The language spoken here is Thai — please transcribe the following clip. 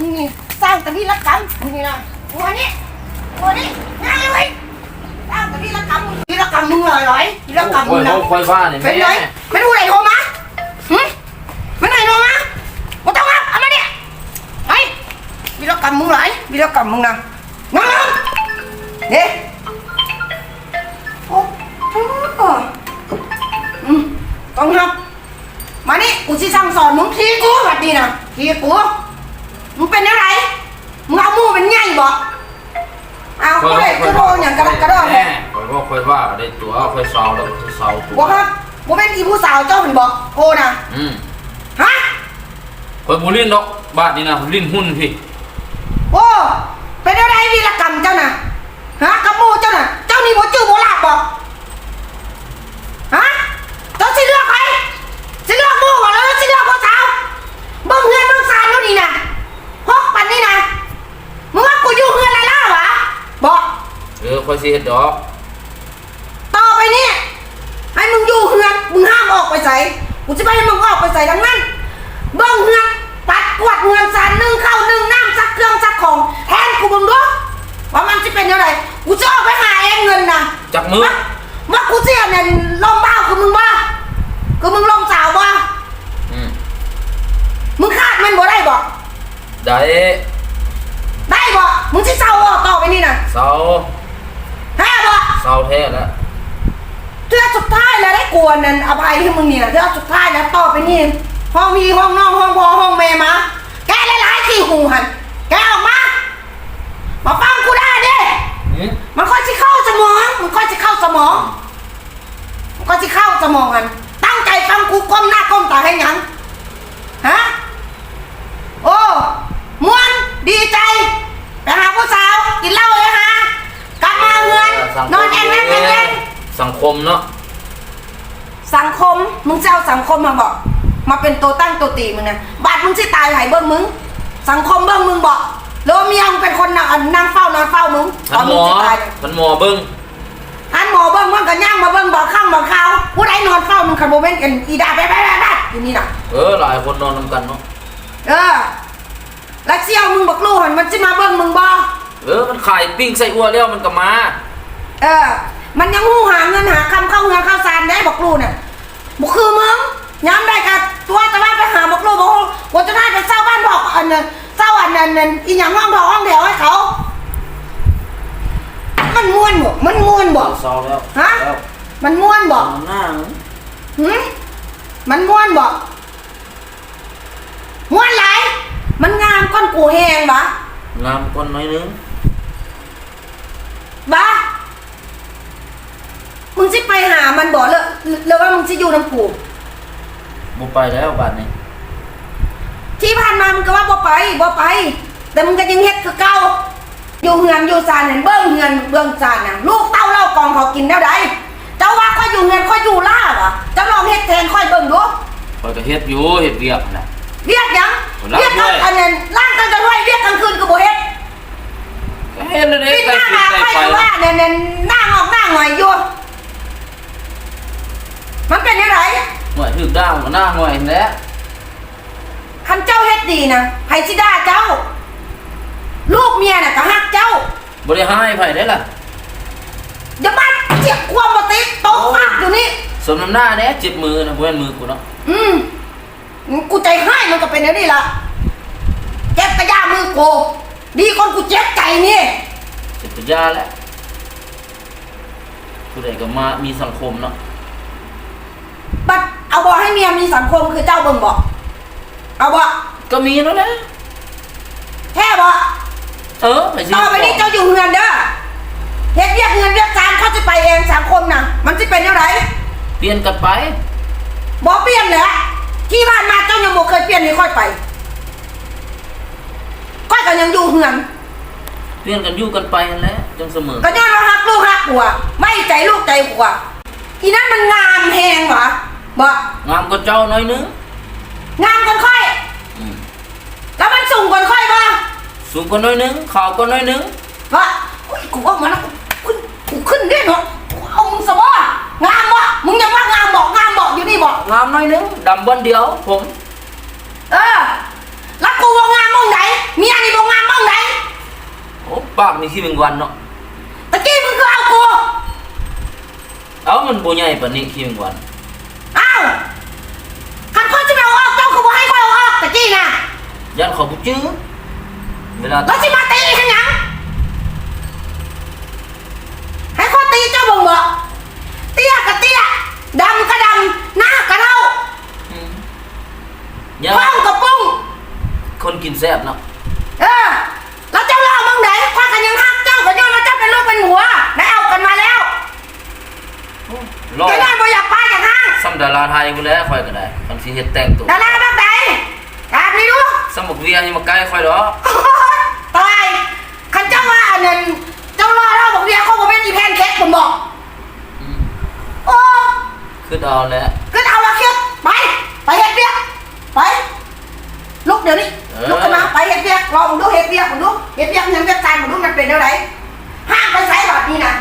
มึงนี่สร้างแต่วิรกรรมมึงนี่นะหัวนี้หัวนี้ง่ายเลยสร้างแต่วิรกรรมมึงวิรกรรมมึงลอยลอยวิรกรรมโอ้มึยงนะเขาค่อยว่าเนี่ยเป็นไงแม่ไม่รู้ไหนโทรมาหึไม่ไหนโทรมาไม่ต้องรับเอามาเนี่ยไอ้วิรกรรมมึงหลายวิรกรรมมึงนะน้องน้องเด้โอ้โหอืมต้องรับมานี่กูสิสั่งสอนมึงทีกูแบบนี้นะทีกู มึงเป็นอะไรมึงเอาหมูเป็นไงบ่เอาค่อยกูเลยกระโดดอย่างกระโดดกระโดดแม่ค่อยว่าค่อยว่าได้ตัวค่อยเศร้าแล้วค่อยเศร้าตัวบอกครับผมเป็นอีผู้สาวเจ้าเห็นบอกโอ้นะอืมฮะค่อยบุลิ้นดอกบ้านนี่นะลิ้นหุ้นพี่โอ้เป็นอะไรวีรกรรมเจ้าน่ะฮะกับหมูเจ้าน่ะเจ้านี่โบจื้อโบลาบบอกฮะเจ้าสิเลือกใครสิเลือกหมูก่อนแล้วสิเลือกผู้สาวเบิ่งเฮือนเบิ่งซานแล้วนี่นะฮอกปันนี่นะมึงว่ากูอยู่เฮือนอะไรล่ะวะบอก เออ ค่อยสิเฮ็ดดอก ต่อไปนี่ให้มึงอยู่เฮือนมึงห้ามออกไปใส่กูจะไม่ให้มึงออกไปใส่ดังนั้นเบิ้งเฮือนปัดกวาดเฮือนสารนึ่งข้าวนึ่งน้ำซักเครื่องซักของแทนกูมึงด้วยว่ามันจะเป็นยังไงกูจะออกไปหาเองเงินนะจับมือว่าว่ากูเสียเนี่ยลมบ้าคือมึงบ้าคือมึงลมสาวบ้าอืมมึงคาดมันบ่ได้บ่ได้ได้บ่มึงจะเศร้าบ่ต่อไปนี่นะเศร้าแฮ่บ่ เศร้าแท้แล้วเทือสุดท้ายแล้วได้กวนนั่นอภัยให้มึงเนี่ยเทือสุดท้ายแล้วต่อไปนี่ ห้องพี่ห้องน้องห้องพ่อห้องแม่มาแกหลายๆขี้หูหันแกออกมามาฟังกูได้ดิอืมมันค่อยสิเข้าสมองมันค่อยสิเข้าสมองมันค่อยสิเข้าสมองหันตั้งใจฟังกูก้มหน้าก้มตาให้หยังฮะโอ้ม่วนดีใจไปหาผู้สาวกินเหล้าเลยฮะกลับมาเงิน สัง นอนแองแองแองแอง สังคมเนาะสังคมมึงจะเอาสังคมมาบอก มาเป็นตัวตั้งตัวตีมึงนะบาดมึงสิตายไหเบิ้งมึง สังคมเบิ้งมึงบอกแล้วเมียมึงเป็นคนนั่งนั่งเฝ้านอนเฝ้ามึงตมัอนนหมมึงอสิตายเนี่ยมันหมอเบิ้งอันหมอเบิ้งมึงก็ย่างมาเบิ้งบอกข้างบอกเขาผู้ใดนอนเฝ้ามึงคันโมเมนต์กันอีดาไปไปไปไปอยู่นี่น่ะเออหลายคนนอนนำกันเนาะเออแล้วเสี่ยวมึงบอกลูกหันมันจะมาเบิ้งมึงบ่เออมันขายปิ้งใส่อัวแล้วมันก็มา เออ มันยังหูหาเงินหาคำเข้าเงินเข้าซานได้บอกลูกน่ะบอกคือมึงย้ำได้กับตัวแต่ว่าไปหาบอกลูกบอกว่าจะได้ไปเศร้าบ้านบอกอันนั้นเศร้าอันนั้นนั่นอีหยังห้องดอกห้องเดียวให้เขา มันม่วนบ่มันม่วนบ่เศร้าแล้วฮะแล้วมันม่วนบ่หน้ามึงหืมมันม่วนบ่ม่วนหลายมันงามก้อนกูแหงบ่งามคนน้อยนึงบ่มึ งสิไปหามันบ่เลยเลยว่ามึงสิอยู่น้ำกูบุไปแล้วบ้านนี้ที่ผ่านมามึงก็ว่าบ่ไปบ่ไป แต่มึงก็ยังเฮ็ดคือเก่าอยู่เฮือนอยู่ซานเห็นเบิ่งเฮือนเบิ่งซานน่ะลูกเต้าเล่ากองเขากินแล้วใดเจ้าว่าค่อยอยู่เฮือนค่อยอยู่ล่าบ่เจ้าลองเฮ็ดแทนค่อยเบิ่งดูคอยก็เฮ็ดอยู่เฮ็ดเวียกน่ะเรียกหยังรับเรียกด้วยอันนั้นล่างกันจะด้วยเรียกกลางคืนก็บ่เฮ็ดก็เฮ็ดเลยเด้กินใส่หน้าฟิตหาใส่ค่อยไฟก็ว่าเนี่ยเนี่ยหน้างอกหน้าหงอยอยู่ มันเป็นยังไงหน่วยถึกด้ามก็หน้าหน่วยนั่นแหล้วคันเจ้าเฮ็ดดีนะไผสิด่าเจ้า ลูกเมียน่ะก็ฮักเจ้าบ่ได้ให้ไผได้ล่ะอย่ามาเจ็บความบ่ติดโตะฟาดอยู่นี่สมน้ำหน้าเด้เจ็บมือนะบ่แม่นมือกูเนาะอืมกูใจให้มันก็เป็นอย่างนี้ล่ะเจ็บกระยามือกูดีคนกูเจ็บใจนี่เจ็บกระยาแล้วผู้ใดก็มามีสังคมเนาะ บัดเอาบ่ให้เมียมีสังคมคือเจ้าเบิ่งบ่เอาบ่ก็มีแล้วนะ แท้บ่เออไปสิต่อไปนี้เจ้าอยู่เงินเด้อเฮ็ดเรียกเงินเรียกจานเขาจะไปเองสังคมน่ะมันจะเป็นยังไงเปลี่ยนกันไปบ่เปลี่ยนแหละที่บ้านมาเจ้ายังบ่เคยเปลี่ยนให้ค่อยไปค่อยก็ยังอยู่เฮือนเปลี่ยนกันอยู่กันไปนั่นแหละจังเสมอก็ย้อนเราฮักลูกฮักผัวไม่ใจลูกใจผัวอีนั้นมันงามแฮงหวะ บ่งามก็เจ้าน้อยนึงงามกันค่อย อืมแล้วมันสูงกันค่อยบ่สูงก็น้อยนึงขาวก็น้อยนึงบ่อุ้ยกูว่ามันนะกูกูขึ้นได้เนาะกูเอามึงซะบ่งามบ่มึงยังว่างามบอกงามบอกอยู่นี่บอกงามน้อยนึงดำบนเดียวผมเออแล้วกูว่างามมองไหนเมียปากนี่ขี้แมงวันเนาะตะกี้มึงก็เอากูเอ้ามันบ่ใหญ่ปานนี้ขี้แมงวัน อ้าวคันคนจะเอาออกเจ้าก็บอกให้คนเอาออกตะกี้น่ะ ยันเขาบ่จื้อเวลาแล้วสิมาตีให้หยังให้คนตีเจ้าบ่งบอกเตี้ยกับเตี้ยดำกับดำหน้ากับเล่าอืมยันป้องกับปุ้งคนกินแซ่บเนาะเออแล้วเจ้าเล่ามึงไหนพากันยังฮักเจ้าก็ย้อนมาเจ้าเป็นลูกเป็นหัวได้เอากันมาแล้วรอเจ้าแม่บ่อยากป้าอย่างห้างซ้ำดาราไทยกูแล้วค่อยก็ได้คันสิเฮ็ดแต่งตัว ดาราแบบไหนแบบ สมบัติเวียนี่มาใกล้ค่อยดอตายขันเจ้าว่าอันนั้นเจ้ารอเราบอกเวียเขาบอกแม่นอีแพนเค้กผมบอกโอ้คือดอกแล้วก็เอาละเคียดไปไปเฮ็ดเวียไปลุกเดี๋ยวนี้ลุกขึ้นมาไปเฮ็ดเวียรอผมดูเฮ็ดเวียผมดูเฮ็ดเวียกยังจะจานผมดูมันเป็นเท่าไหร่ห้ามไปใช้แบบนี้นะ